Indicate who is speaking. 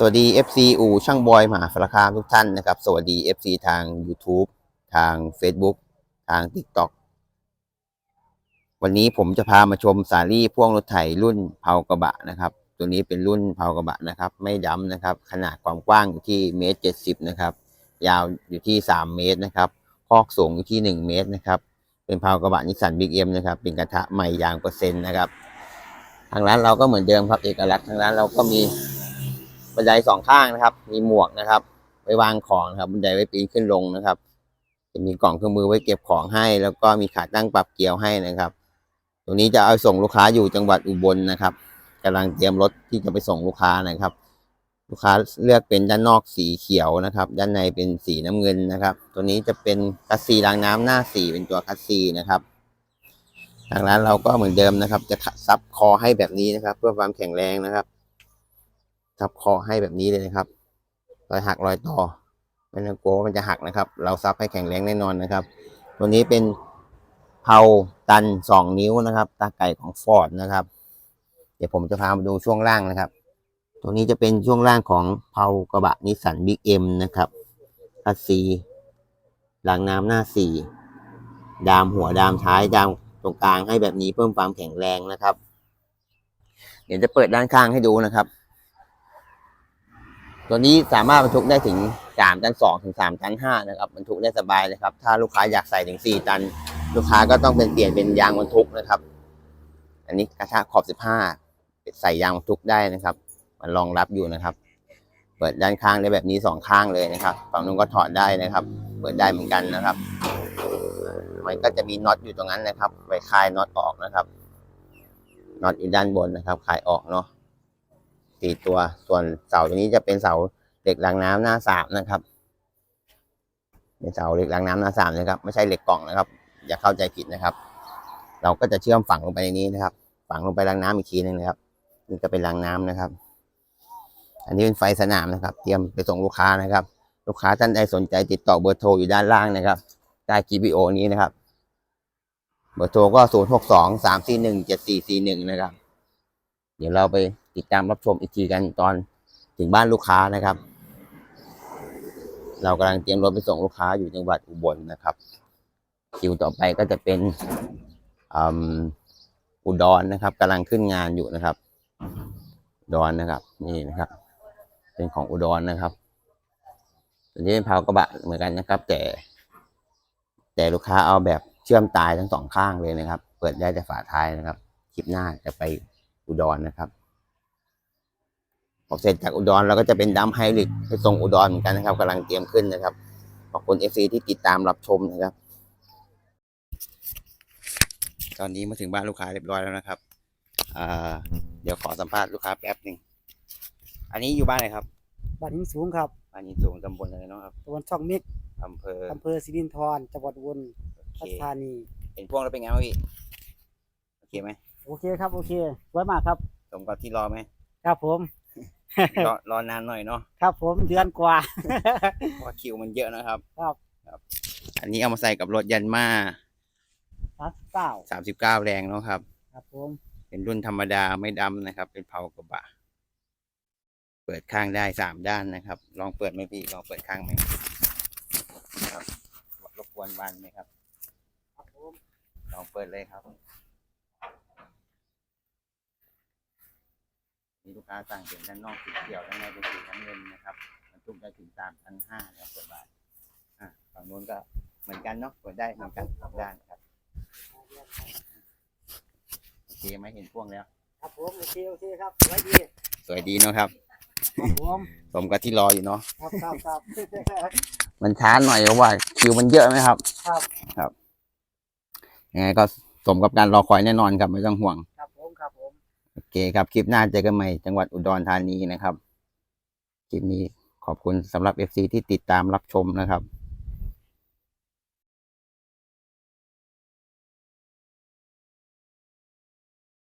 Speaker 1: สวัสดี FC อูช่างบอยมหาสารคามทุกท่านนะครับ สวัสดี FC ทาง YouTube ทาง Facebook ทาง TikTok วันนี้ผมจะพามาชมสาลี่พ่วงรถไถรุ่นเผากระบะนะครับ ตัวนี้เป็นรุ่นเผากระบะนะครับ ไม่ดำนะครับ ขนาดความกว้างอยู่ที่เมตรเจ็ดสิบนะครับ ยาวอยู่ที่สามเมตรนะครับคอกสูงอยู่ที่หนึ่งเมตรนะครับ เป็นเผากระบะนิสสันบิ๊กเอ็มนะครับ เป็นกระทะใหม่ยางเปอร์เซ็นต์นะครับ ทางร้านเราก็เหมือนเดิมครับ เอกลักษณ์ทางร้านเราก็มี บันไดสองข้างนะครับ มีหมวกนะครับ ไว้วางของนะครับบันไดไว้ปีนขึ้นลงนะครับ จะมีกล่องเครื่องมือไว้เก็บของให้ แล้วก็มีขาตั้งปรับเกียร์ให้นะครับตรงนี้จะเอาส่งลูกค้าอยู่จังหวัดอุบลนะครับกำลังเตรียมรถที่จะไปส่งลูกค้านะครับ ลูกค้าเลือกเป็นด้านนอกสีเขียวนะครับ ด้านในเป็นสีน้ำเงินนะครับ ตัวนี้จะเป็นคัสซีรางน้ำหน้าสีเป็นตัวคัสซีนะครับทางร้านเราก็เหมือนเดิมนะครับ จะซับคอให้แบบนี้นะครับ เพื่อความแข็งแรงนะครับ ซับคอให้แบบนี้เลยนะครับรอยหักรอยต่อไม่ต้องกลัวว่ามันจะหักนะครับ เราซับให้แข็งแรงแน่นอนนะครับ ตัวนี้เป็นเผาตันสองนิ้วนะครับ ตาไก่ของฟอร์ดนะครับ เดี๋ยวผมจะพามาดูช่วงล่างนะครับ ตัวนี้จะเป็นช่วงล่างของเผากระบะนิสสันบิ๊กเอ็มนะครับคัสซีหลังน้ำหน้าสี่ดามหัวดามท้ายดามตรงกลางให้แบบนี้เพิ่มความแข็งแรงนะครับ เดี๋ยวจะเปิดด้านข้างให้ดูนะครับ ตัวนี้สามารถบรรทุกได้ถึงสามตันสองถึงสามตันห้านะครับบรรทุกได้สบายเลยครับ ถ้าลูกค้าอยากใส่ถึงสี่ตัน ลูกค้าก็ต้องเป็นเปลี่ยนเป็นยางบรรทุกนะครับ อันนี้กระทะขอบสิบห้าใส่ยางบรรทุกได้นะครับ มันรองรับอยู่นะครับ เปิดด้านข้างได้แบบนี้สองข้างเลยนะครับฝั่งนู้นก็ถอดได้นะครับ เปิดได้เหมือนกันนะครับ มันก็จะมีน็อตอยู่ตรงนั้นนะครับไว้คลายน็อตออกนะครับน็อตอยู่ด้านบนนะครับคลายออกเนาะ สี่ตัว ส่วนเสาตัวนี้จะเป็นเสาเหล็กรางน้ำหน้าสามนะครับเป็นเสาเหล็กรางน้ำหน้าสามนะครับไม่ใช่เหล็กกล่องนะครับ อย่าเข้าใจผิดนะครับ เราก็จะเชื่อมฝังลงไปในนี้นะครับ ฝังลงไปรางน้ำอีกทีหนึงนะครับนี่ก็เป็นรางน้ำนะครับ อันนี้เป็นไฟสนามนะครับ เตรียมไปส่งลูกค้านะครับ ลูกค้าท่านใดสนใจติดต่อเบอร์โทรอยู่ด้านล่างนะครับใต้คลิปวิดีโอนี้นะครับ เบอร์โทรก็ศูนย์หกสองสามสี่หนึ่งเจ็ดสี่สี่หนึ่งนะครับ เดี๋ยวเราไป ติดตามรับชมอีกทีกันตอนถึงบ้านลูกค้านะครับ เรากำลังเตรียมรถไปส่งลูกค้าอยู่จังหวัดอุบลนะครับคิวต่อไปก็จะเป็นอุดรนะครับกำลังขึ้นงานอยู่นะครับอุดรนะครับ นี่นะครับ เป็นของอุดรนะครับตัวนี้เป็นเผากระบะเหมือนกันนะครับ แต่ แต่ลูกค้าเอาแบบเชื่อมตายทั้งสองข้างเลยนะครับ เปิดได้แต่ฝาท้ายนะครับ คลิปหน้าจะไปอุดรนะครับ พอเสร็จจากอุดรเราก็จะเป็นดัมไฮริกไปส่งอุดรเหมือนกันนะครับกำลังเตรียมขึ้นนะครับ ขอบคุณเอฟซีที่ติดตามรับชมนะครับ ตอนนี้มาถึงบ้านลูกค้าเรียบร้อยแล้วนะครับอ่าเดี๋ยวขอสัมภาษณ์ลูกค้าแป๊บหนึ่งอันนี้อยู่บ้านไหนครับ
Speaker 2: บ้านหินสูงครับ
Speaker 1: บ้านยินสูงตำบลอะไรเนาะครับ
Speaker 2: ตำบลช่องเม็ก
Speaker 1: อำเภอ
Speaker 2: อำเภอสิรินธรจังหวัดอุบล
Speaker 1: โอเค
Speaker 2: ราชธานี
Speaker 1: เห็นพวงแล้วเป็นไงบ้างพี่โอเคไหม
Speaker 2: โอเคครับ โอเคสวยมากครับ
Speaker 1: สมกับที่รอไหม
Speaker 2: ครับผม
Speaker 1: รอรอนานหน่อยเนาะ
Speaker 2: ครับ ผมเดือนกว่า
Speaker 1: เพราะว่าคิวมันเยอะนะครับ
Speaker 2: ครับ
Speaker 1: ครับอันนี้เอามาใส่กับรถยันมา
Speaker 2: ครับเก้า
Speaker 1: สามสิบเก้าแรงเนาะครับ
Speaker 2: ครับผม
Speaker 1: เป็นรุ่นธรรมดาไม่ดำนะครับ เป็นเผากระบะ เปิดข้างได้สามด้านนะครับ ลองเปิดไหมพี่ลองเปิดข้างไหมครับรบกวนบานไหมครับ
Speaker 2: ครับผม
Speaker 1: ลองเปิดเลยครับ มีลูกค้าสั่งเป็นด้านนอกสีเขียวด้านในเป็นสีน้ำเงินนะครับบรรทุกได้ถึงสามพันห้าแล้วเปิดบาทอะฝั่งนู้นก็เหมือนกันเนาะเปิดได้เหมือนกันสองด้านครับโอเคไหมเห็นพ่วงแล้ว
Speaker 2: ครับผมโอเคโอเคครับสวยดี
Speaker 1: สวยดีเนาะครับ
Speaker 2: ครับผม
Speaker 1: สมกับที่รออยู่เนาะ
Speaker 2: ครับครับครับ
Speaker 1: มันช้าหน่อยเพราะว่าคิวมันเยอะไหมครับ
Speaker 2: ครับ
Speaker 1: ยังไงก็สมกับการรอคอยแน่นอนครับไม่ต้องห่วง โอเคครับ คลิปหน้าเจอกันใหม่ จังหวัดอุดรธานีนะครับ คลิปนี้ขอบคุณสำหรับ FC ที่ติดตามรับชมนะครับ